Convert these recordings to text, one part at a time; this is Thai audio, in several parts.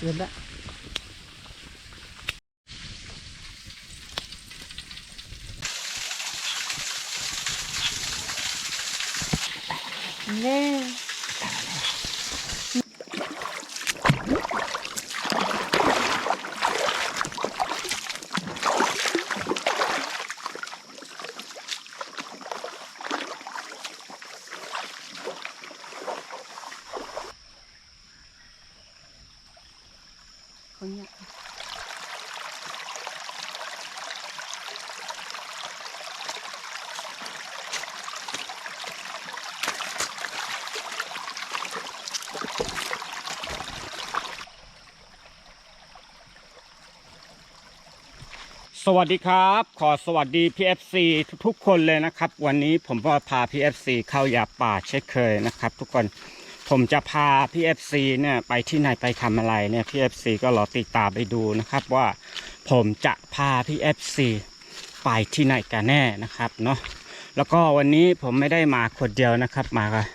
เกิ วัสดีครับ ขอสวัสดี PFC ทุกๆคนเลยนะครับ วันนี้ผมก็พา PFC เข้ายาป่าเช่นเคยนะครับ ทุกคนผมจะพา PFC เนี่ยไปที่ไหนไปทำอะไรเนี่ย PFC ก็รอติดตามไปดูนะครับว่าผมจะพา PFC ไปที่ไหนกันแน่นะครับเนาะแล้วก็วันนี้ผมไม่ได้มาคนเดียวนะครับมากับ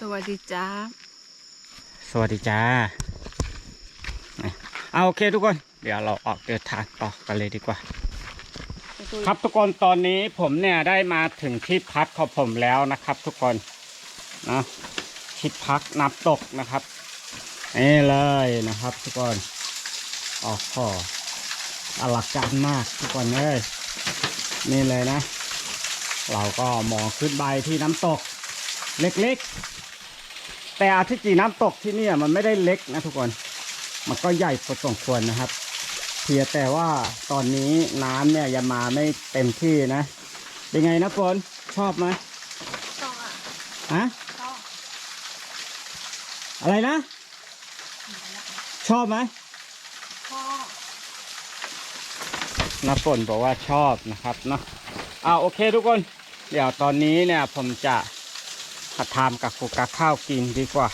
สวัสดีจ้าสวัสดีจ้าเอาโอเคทุกคน เดี๋ยวเราออกเดินทางต่อกันเลยดีกว่า ครับทุกคนตอนนี้ผมเนี่ยได้มาถึงที่พักของผมแล้วนะครับ ทุกคนนะที่พักน้ำตกนะครับนี่เลยนะครับ ทุกคนออกขออลังการมากทุกคนเลยนี่เลยนะ เราก็มองขึ้นไปที่น้ำตก เล็กๆ แต่อาทิตย์จริงน้ำตกที่เนี่ยมันไม่ได้เล็กนะทุกคน มันก็ใหญ่พอสมควรนะครับ เพียงแต่ว่าตอนนี้น้ำเนี่ยยังมาไม่เต็มที่นะ เป็นไงนะฝนชอบไหมชอบอะฮะชอบอะไรนะ ชอบไหมชอบนะฝนบอกว่าชอบนะครับเนาะอ่าโอเคทุกคน เดี๋ยวตอนนี้เนี่ยผมจะหัดทำกับกูกับข้าวกินดีกว่า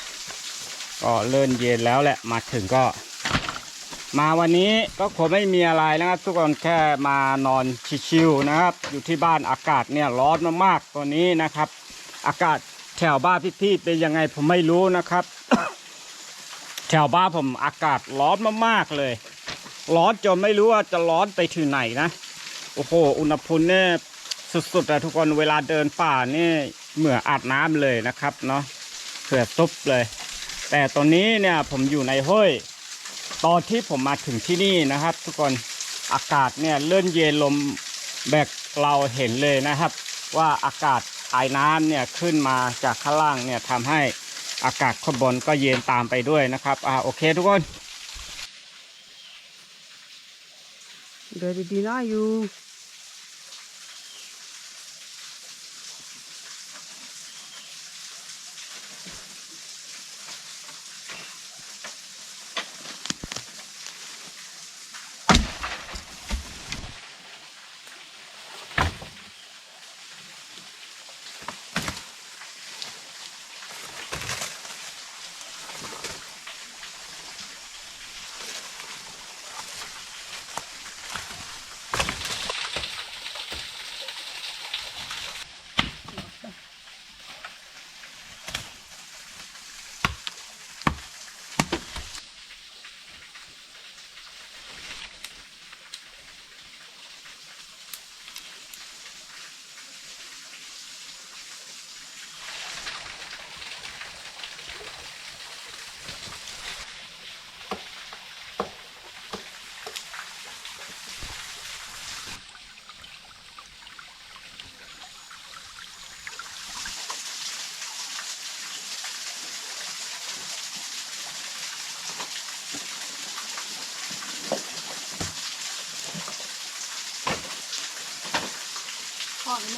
ก็เริ่มเย็นแล้วแหละมาถึงก็ มาวันนี้ก็คงไม่มีอะไรนะครับ ทุกคนแค่มานอนชิวๆนะครับ อยู่ที่บ้านอากาศเนี่ยร้อนมากๆตอนนี้นะครับ อากาศแถวบ้านพี่ๆเป็นยังไงผมไม่รู้นะครับ แถวบ้านผมอากาศร้อนมากๆเลย ร้อนจนไม่รู้ว่าจะร้อนไปถึงไหนนะโอ้โหอุณหภูมิเนี่ยสุดๆอะทุกคนเวลาเดินป่านี่เหมืออาบน้ำเลยนะครับเนาะเผื่อซุบเลย แต่ตอนนี้เนี่ยผมอยู่ในห้วย ตอนที่ผมมาถึงที่นี่นะครับ ทุกคนอากาศเนี่ยเลื่อนเย็นลมแบบเราเห็นเลยนะครับ ว่าอากาศไอน้ำเนี่ยขึ้นมาจากข้างล่างเนี่ยทำให้อากาศข้างบนก็เย็นตามไปด้วยนะครับอ่าโอเคทุกคนเดินดีๆนะอยู่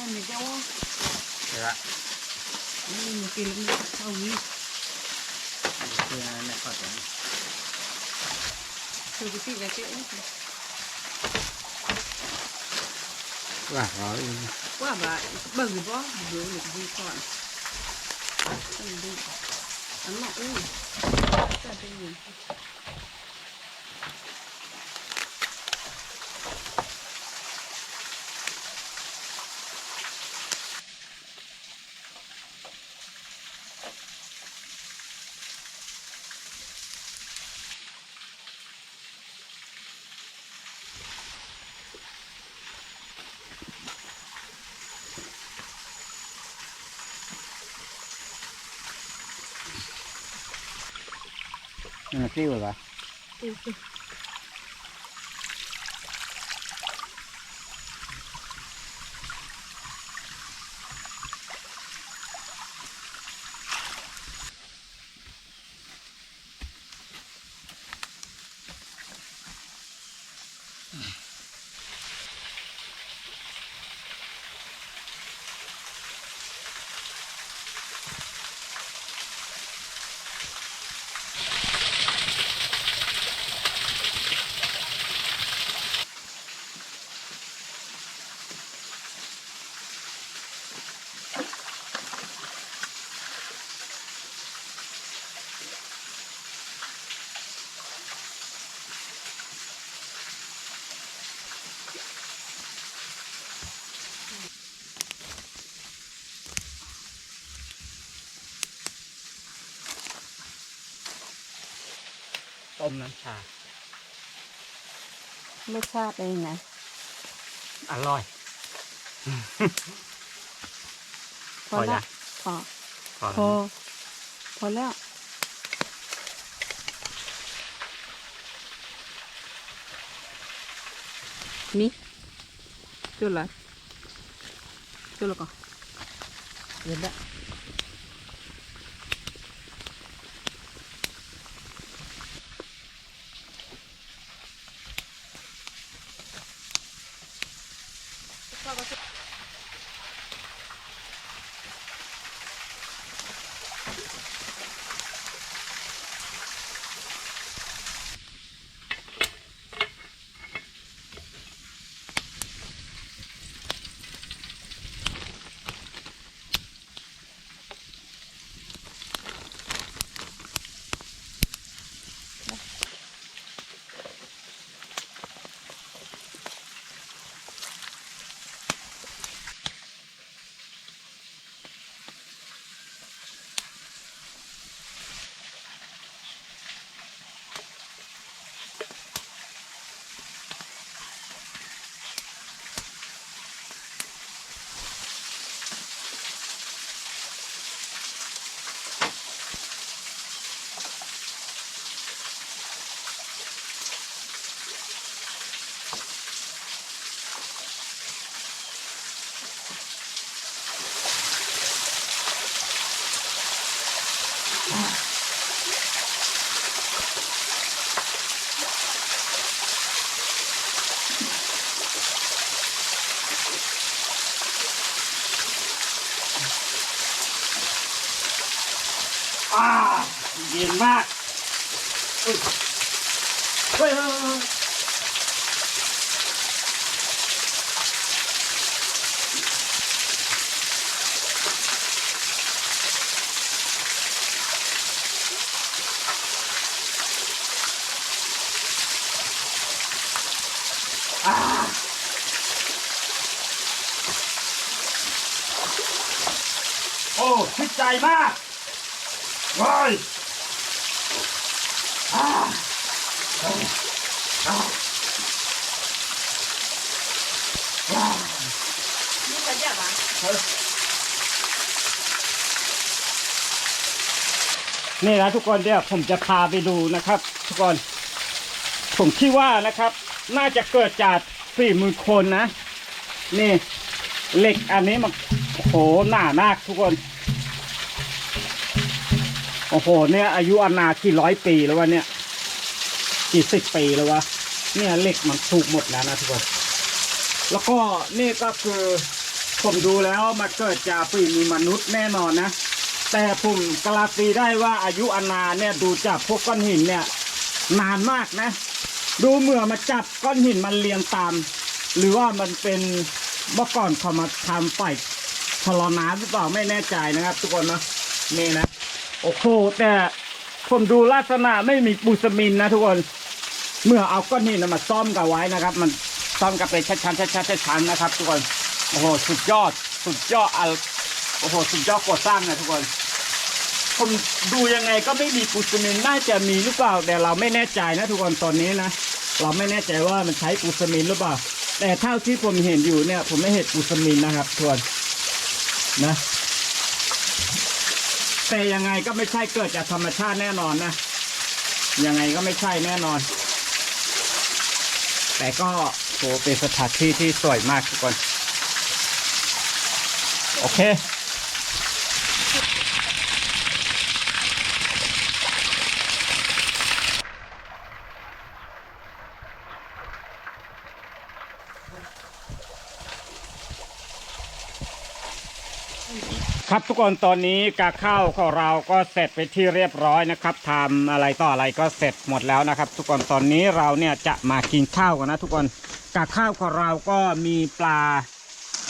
ช อบเล่นมีเจ้าว่านี่มันกินแล้วมันเอาวิคือไปติดแล้ว เจ้าว่าร้อย ว่าบ่เบิ่งหรือบ่เบิ่งหรือดูก่อนต้องดูอันนั้นเอ้ยจะเป็นยัง นี่มันซิ่วเหรอต้มน้ำชา รสชาติเป็นยังไงอร่อย พอพอยัละง พอพอพอแล้วพอแล้วนี่จุดละจุดละก่อนเดี๋ยวละ ใจมากว้ายอ่าอ่าอ่าว้าวนี่จะจ็บอะนี่นะทุกคนเดี๋ยวผมจะพาไปดูนะครับ ทุกคน ผมคิดว่านะครับ น่าจะเกิดจากฝีมือคนนะ นี่เหล็กอันนี้มันโอ้โหหนามากทุกคน โอ้โห เนี่ยอายุอานากี่ร้อยปีแล้ววะเนี่ย กี่สิบปีแล้ววะ เนี่ยเหล็กมันถูกหมดแล้วนะทุกคน แล้วก็นี่ก็คือผมดูแล้วมันเกิดจากฝีมือมนุษย์แน่นอนนะ แต่ผมการันตีได้ว่าอายุอานาเนี่ยดูจากพวกก้อนหินเนี่ย นานมากนะ ดูเหมื่อมาจับก้อนหินมันเรียงตาม หรือว่ามันเป็นเมื่อก่อนเขามาทำไฟทรน้ำหรือเปล่าไม่แน่ใจนะครับ ทุกคนนะนี่นะ โอ้โหแต่ผมดูลักษณะไม่มีปูสมินนะทุกคน เมื่อเอาก้อนหินน่ะมาซ่อมกันไว้นะครับ มันซ่อมกันเป็นชั้นๆชั้นๆชั้นๆนะครับ ทุกคนโอ้โหสุดยอด สุดยอดเอาโอ้โหสุดยอดก่อสร้างนะทุกคนผมดูยังไงก็ไม่มีปูสมินน่าจะมีหรือเปล่า แต่เราไม่แน่ใจนะทุกคนตอนนี้นะเราไม่แน่ใจว่ามันใช้ปูสมินหรือเปล่า แต่เท่าที่ผมเห็นอยู่เนี่ย ผมไม่เห็นปูสมินนะครับทุกคนนะ แต่ยังไงก็ไม่ใช่เกิดจากธรรมชาติแน่นอนนะ ยังไงก็ไม่ใช่แน่นอน แต่ก็โหเป็นสถานที่ที่สวยมากทุกคน โอเค ครับทุกคนตอนนี้กาข้าวของเราก็เสร็จไปที่เรียบร้อยนะครับทำอะไรต่ออะไรก็เสร็จหมดแล้วนะครับ ทุกคนตอนนี้เราเนี่ยจะมากินข้าวกันนะทุกคนกาข้าวของเราก็มีปลา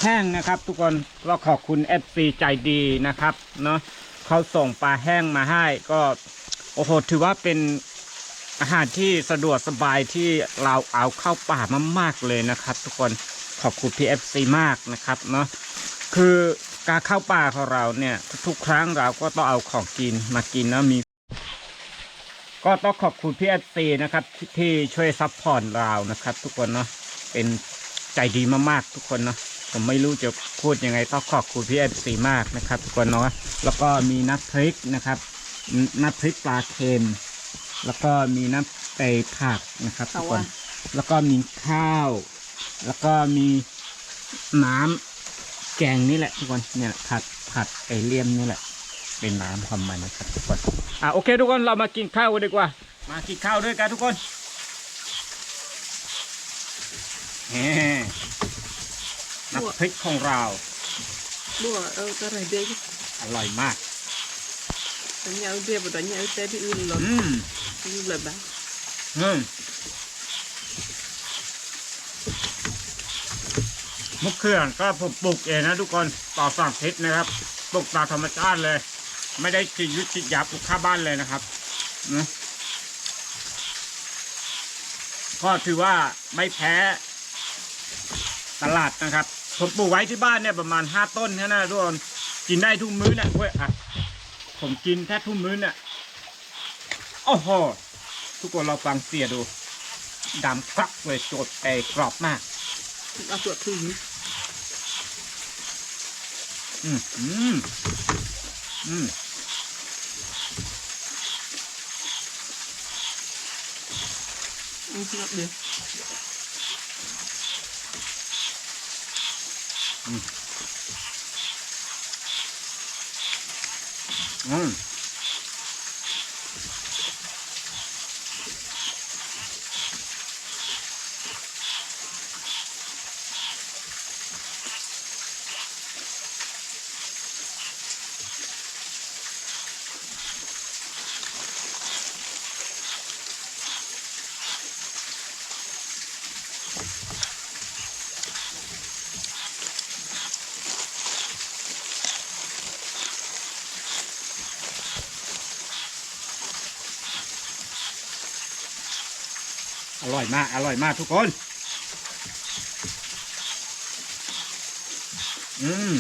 แห้งนะครับ ทุกคนก็ขอบคุณ FC ใจดีนะครับเนาะเขาส่งปลาแห้งมาให้ก็โอ้โหถือว่าเป็นอาหารที่สะดวกสบายที่เราเอาเข้าป่ามามากเลยนะครับ ทุกคนขอบคุณพี่ FC มากนะครับเนาะคือ การเข้าป่าของเราเนี่ยทุกๆครั้งเราก็ต้องเอาของกินมากินนะมี ก็ต้องขอบคุณพี่เอซีนะครับที่ที่ช่วยซัพพอร์ตเรานะครับ ทุกคนเนาะเป็นใจดีมากๆทุกคนเนาะผมไม่รู้จะพูดยังไงต้องขอบคุณพี่เอซีมากนะครับ ทุกคนเนาะแล้วก็มีน้ำพริกนะครับน้ำพริกปลาเค็มแล้วก็มีน้ำไก่ผักนะครับทุกคนแล้วก็มีข้าว แล้วก็มีน้ำ แกงนี่แหละทุกคนเนี่ยผัดผัดไอเลี่ยมนี่แหละ เป็นน้ำความมันนะครับทุกคนอะโอเค ทุกคนเรามากินข้าวกันดีกว่า มากินข้าวด้วยกันทุกคนแหมน้ำพริกของเรา đùa ơ cái này bia chứ อร่อยมาก đánh nhau bia và đánh nhau té bị ươn อื lắm ม như là bán อืม มะเขือก็ผมปลูกเองนะทุกคนต่อสั่งทิศนะครับปลูกตามธรรมชาติเลย ไม่ได้ฉีดยุทธฉีดยาปลูกข้าบ้านเลยนะครับนะก็ถือว่าไม่แพ้ตลาดนะครับผมปลูกไว้ที่บ้านเนี่ยประมาณห้าต้นแค่นั้นนะทุกคนกินได้ทุกมื้อเนี่ยเว้ยอะผมกินแค่ทุกมื้อเนี่ยโอ้โหทุกคนเราฟังเสียดูดำครักเลยโจดเอกรอบมาก đã chuột thử อืมอืม อืม anh chưa được อืมอ ร่อยมาก อร่อยมากทุกคน อืม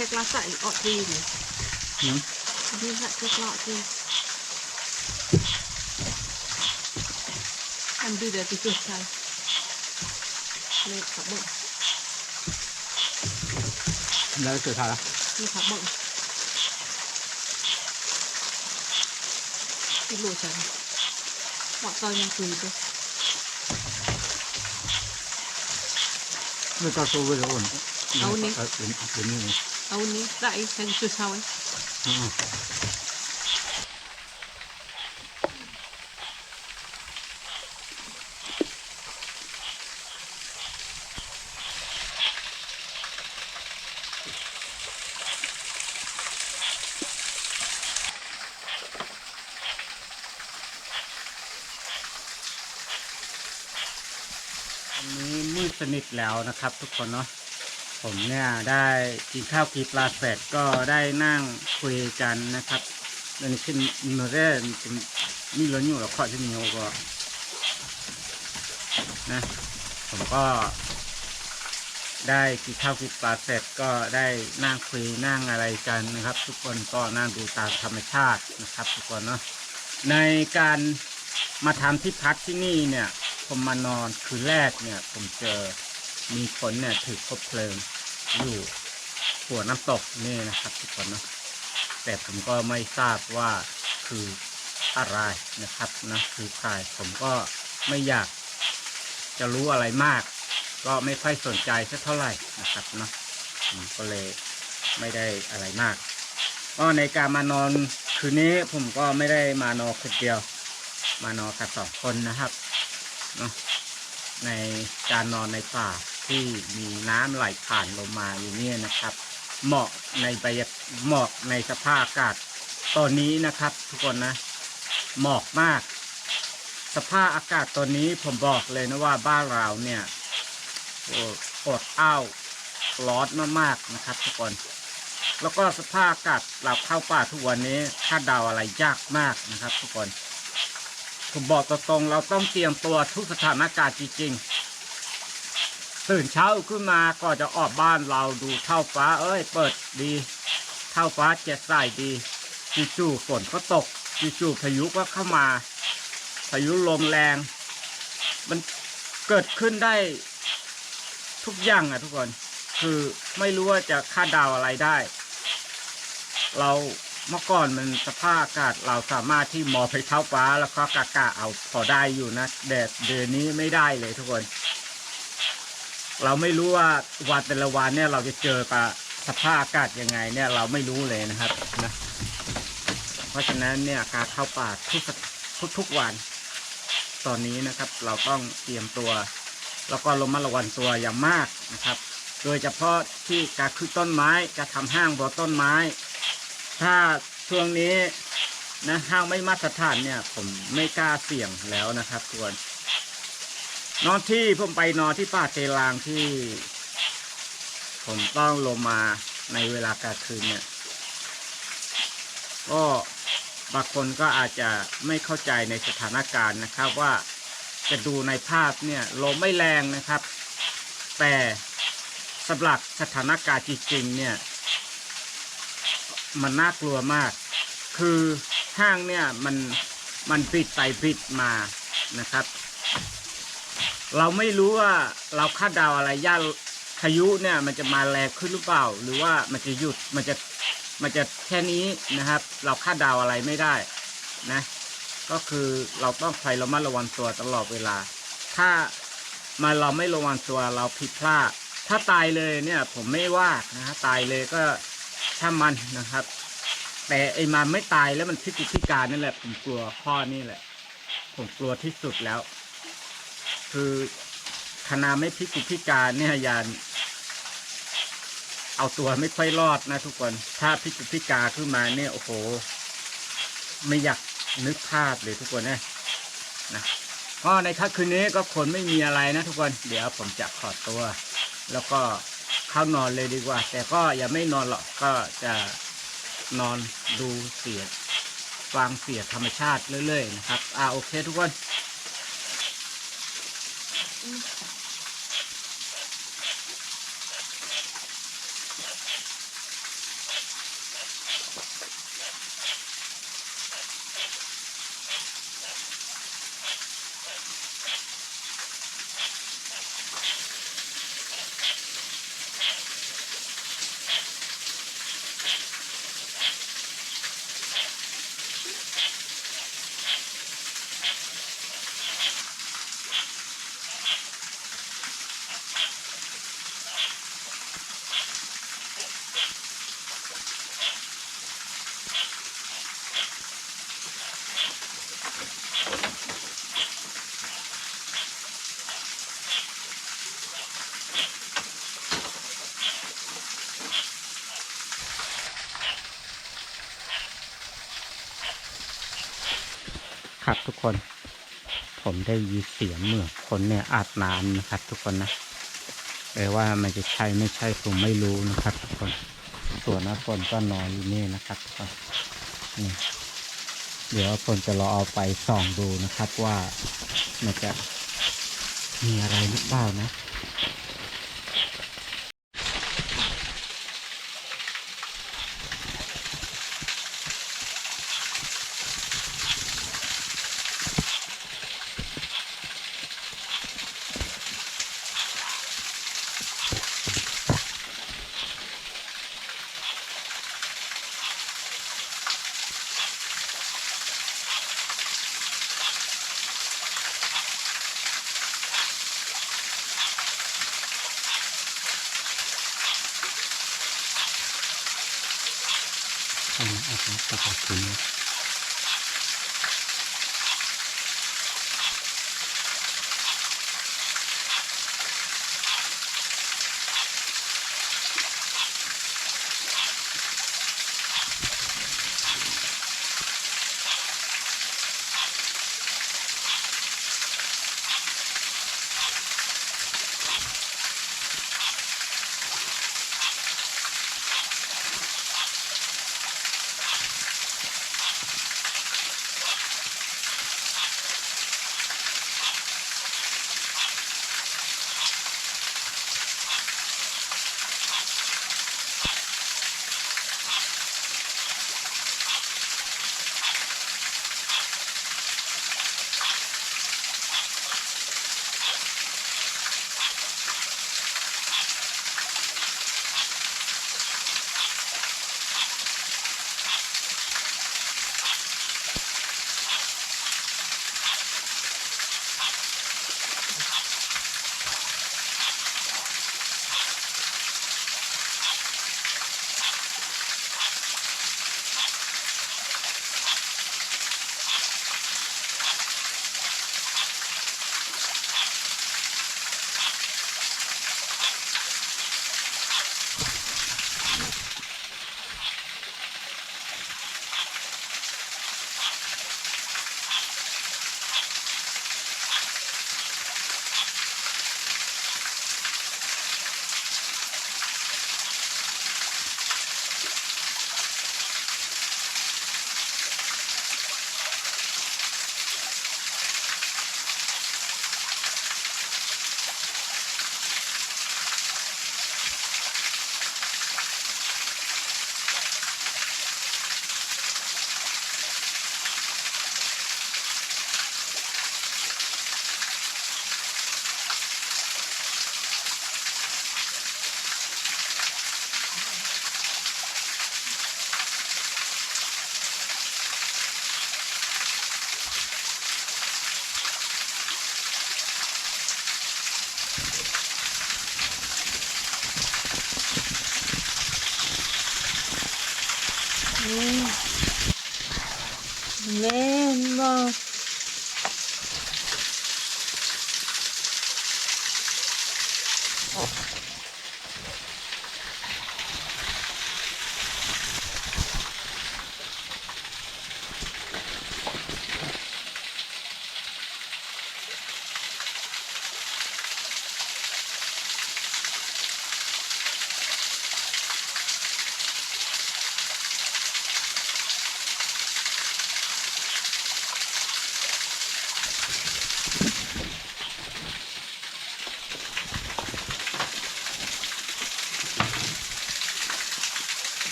ini tak kayak kelasak ni, ot ni ni. อืม Ini tak kayak kelak ni. Ambil dah tiga kali. Ni tak bang, แล้วสุดท้ายละ ni tak bang. Ini lu cari. Mak tahu yang tu itu. ไม่ต้องสู้เลย เอา ni está ahí, se hizo saben. อันนี้มืดสนิทแล้วนะครับทุกคนเนาะ ผมเนี่ยได้กินข้าวกีปลาเสร็จก็ได้นั่งคุยกันนะครับนั่นคือเมื่อแรกมีเรื่องอยู่แล้วขอที่มีโยก็นะผมก็ ได้กินข้าวกินปลาเสร็จก็ได้นั่งคุยนั่งอะไรกันนะครับ ทุกคนก็นั่งดูตามธรรมชาตินะครับ ทุกคนเนาะในการมาทำที่พักที่นี่เนี่ย ผมมานอนคืนแรกเนี่ย ผมเจอ มีคนเนี่ยถือคบเพลิงอยู่หัวน้ำตกนี่นะครับทุกคนนะแต่ผมก็ไม่ทราบว่าคืออะไรนะครับนะคือใครผมก็ไม่อยากจะรู้อะไรมาก ก็ไม่ค่อยสนใจสักเท่าไหร่นะครับเนาะอืมก็เลยไม่ได้อะไรมากก็ในการมานอนคืนนี้ผมก็ไม่ได้มานอนคนเดียว มานอนกับสองคนนะครับเนาะในการนอนในป่า ที่มีน้ำไหลผ่านลงมาอย่างนี้นะครับ เหมาะในบรรยเหมาะในสภาพอากาศ ตอนนี้นะครับ ทุกคนนะเหมาะมาก สภาพอากาศตอนนี้ผมบอกเลยนะว่าบ้านเราเนี่ยโอ้อดอ้าวร้อนมากๆนะครับ ทุกคน แล้วก็สภาพอากาศเราเข้าป่าทุกวันนี้คาดเดาอะไรยากมากนะครับ ทุกคนผมบอกตรงๆเราต้องเตรียมตัวทุกสถานการณ์จริง ๆ ตื่นเช้าขึ้นมาก็จะออกบ้านเราดูเท่าฟ้า เอ้ย เปิดดีเท่าฟ้าเจ็ดสายดีจู่ๆฝนก็ตกจู่ๆพายุก็เข้ามาพายุลมแรง มันเกิดขึ้นได้ทุกอย่างอะทุกคน คือไม่รู้ว่าจะคาดเดาอะไรได้ เราเมื่อก่อนมันสภาพอากาศเราสามารถที่มอไปเท้าฟ้าแล้วก็กะกะเอาพอได้อยู่นะแดดเดือนนี้ไม่ได้เลยทุกคน เราไม่รู้ว่าวันแต่ละวันเนี่ยเราจะเจอกับสภาพอากาศยังไงเนี่ยเราไม่รู้เลยนะครับนะเพราะฉะนั้นเนี่ยการเข้าป่าทุกทุกทุกวัน ตอนนี้นะครับ เราต้องเตรียมตัว แล้วก็ระมัดระวังตัวอย่างมากนะครับ โดยเฉพาะที่การขึ้นต้นไม้จะทำห้างบนต้นไม้ ถ้าช่วงนี้นะห้างไม่มาตรฐานเนี่ย ผมไม่กล้าเสี่ยงแล้วนะครับทุกคน นอนที่ผมไปนอนที่ป่าเตลางที่ ผมต้องลงมาในเวลากลางคืนเนี่ย ก็บางคนก็อาจจะไม่เข้าใจในสถานการณ์นะครับว่าจะดูในภาพเนี่ยลมไม่แรงนะครับ แต่สำหรับสถานการณ์จริงๆเนี่ย มันน่ากลัวมาก คือห้างเนี่ยมันมันปิดไปปิดมานะครับ เราไม่รู้ว่าเราคาดเดาอะไรย่าพายุเนี่ยมันจะมาแรงขึ้นหรือเปล่า หรือว่ามันจะหยุดมันจะมันจะแค่นี้นะครับ เราคาดเดาอะไรไม่ได้นะ ก็คือเราต้องคอยระมัดระวังตัวตลอดเวลา ถ้ามาเราไม่ระวังตัวเราผิดพลาดถ้าตายเลยเนี่ยผมไม่ว่านะฮะตายเลยก็ช่างมันนะครับ แต่ไอ้มันไม่ตายแล้วมันพิจิตพิการนั่นแหละผมกลัวข้อนี่แหละ ผมกลัวที่สุดแล้ว คือคณะไม่พิจิตพิการเนี่ยยานเอาตัวไม่ค่อยรอดนะทุกคน ถ้าพิจิตพิการขึ้นมาเนี่ยโอ้โห ไม่อยากนึกภาพเลยทุกคนนะนะก็ในค่ำคืนนี้ก็คนไม่มีอะไรนะทุกคน เดี๋ยวผมจะขอตัว แล้วก็เข้านอนเลยดีกว่า แต่ก็อย่าไม่นอนหรอกก็จะนอนดูเสียงฟังเสียงธรรมชาติเรื่อยๆนะครับ อ่าโอเคทุกคน Mm-hmm. ครับ ทุกคน ผมได้ยินเสียงเหมือนคนเนี่ยอาบน้ำนะครับ ทุกคนนะแต่ว่ามันจะใช่ไม่ใช่ผมไม่รู้นะครับ ทุกคน ส่วนน้าฝนก็นอนอยู่นี่นะครับทุกคนนี่เดี๋ยวฝนจะรอเอาไปส่องดูนะครับว่ามันจะมีอะไรหรือเปล่านะ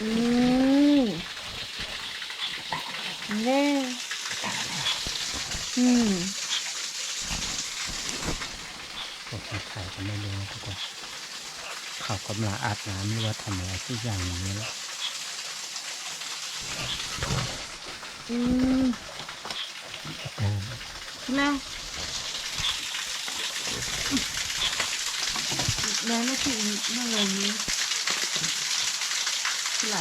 อืมแน่อืมพวกใครก็ไม่รู้นะทุกคนเขากำลังอาบน้ำหรือว่าทำอะไรที่อย่างนี้แล้วอืมเออแล้วแล้วไม่ถึงเมื่อไหร่นี้คืออะไร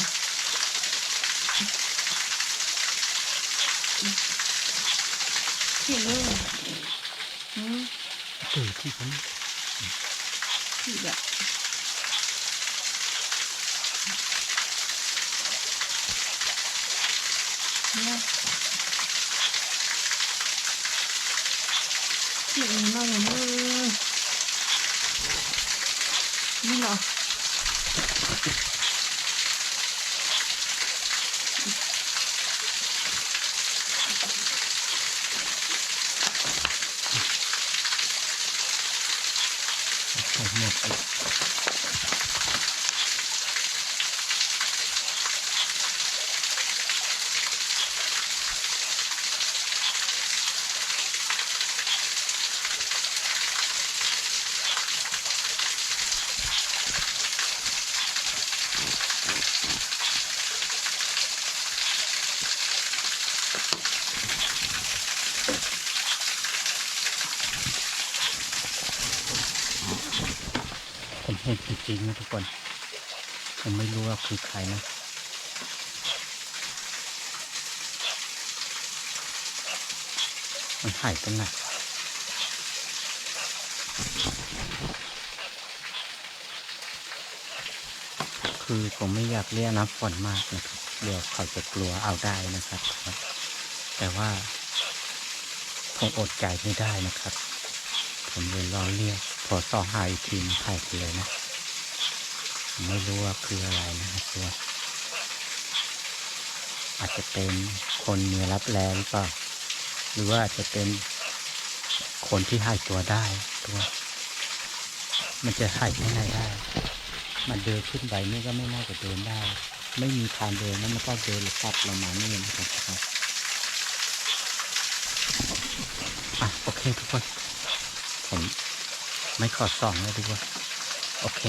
ถึงเลยอืม ตื่น ที่ผมถึงแบบเนี่ยถึงหน่อยเลยนี่เหรอ ผมหมดอีกผมเห็นจริงๆนะทุกคน ผมไม่รู้ว่าคือใครนะ มันหายไปไหนวะ คือผมไม่อยากเรียกน้ำฝนมากนะครับเดี๋ยวเขาจะกลัวเอาได้นะครับ แต่ว่าผมอดใจไม่ได้นะครับ ผมเลยรอเรียกพอต่อหาอีกทีมนหายไปเลยนะไม่รู้ว่าคืออะไรนะครับตัวาอาจจะเป็นคนเมีรับแรงหรือเปล่าหรือว่าอาจจะเป็นคนที่หายตัวได้ตัว มันจะหายที่ไหนได้ มันเดินขึ้นไปนี่ก็ไม่น่าจะเดินได้ ไม่มีทางเดินแล้วมันก็เดินลับลงมานี่นะครับอะโอเคทุกคนผมไม่ขอส่องเลยดีกว่าโอเค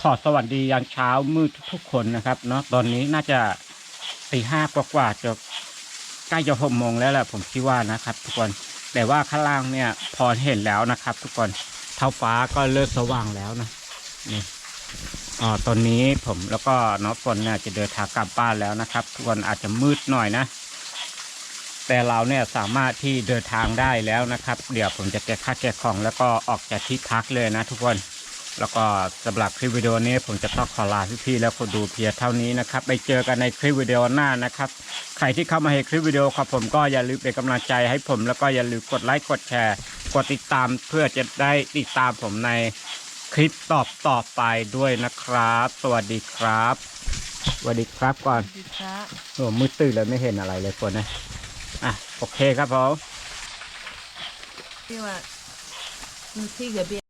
ขอสวัสดียามเช้ามืดทุกคนนะครับเนาะตอนนี้น่าจะตีห้ากว่าๆจะใกล้จะหกโมงแล้วแหละผมคิดว่านะครับ ทุกคนแต่ว่าข้างล่างเนี่ยพอเห็นแล้วนะครับ ทุกคนเท้าฟ้าก็เริ่มสว่างแล้วนะ นี่อ๋อตอนนี้ผมแล้วก็น้องฝนเนี่ยจะเดินทางกลับบ้านแล้วนะครับ ทุกคนอาจจะมืดหน่อยนะ แต่เราเนี่ยสามารถที่เดินทางได้แล้วนะครับ เดี๋ยวผมจะเก็บค่าเก็บของแล้วก็ออกจากที่พักเลยนะ ทุกคน แล้วก็สำหรับคลิปวิดีโอนี้ผมจะต้องขอลาพี่ๆแล้วคนดูเพียงเท่านี้นะครับ ไปเจอกันในคลิปวิดีโอหน้านะครับ ใครที่เข้ามาเห็นคลิปวิดีโอของผมก็อย่าลืมเป็นกำลังใจให้ผม แล้วก็อย่าลืมกดไลค์กดแชร์ กดติดตามเพื่อจะได้ติดตามผมใน คลิปตอบต่อไปด้วยนะครับ สวัสดีครับสวัสดีครับก่อนดีครับโอ้มืดตื่นเลยไม่เห็นอะไรเลยคนนะอะโอเคครับผมที่ว่าที่กับเบีย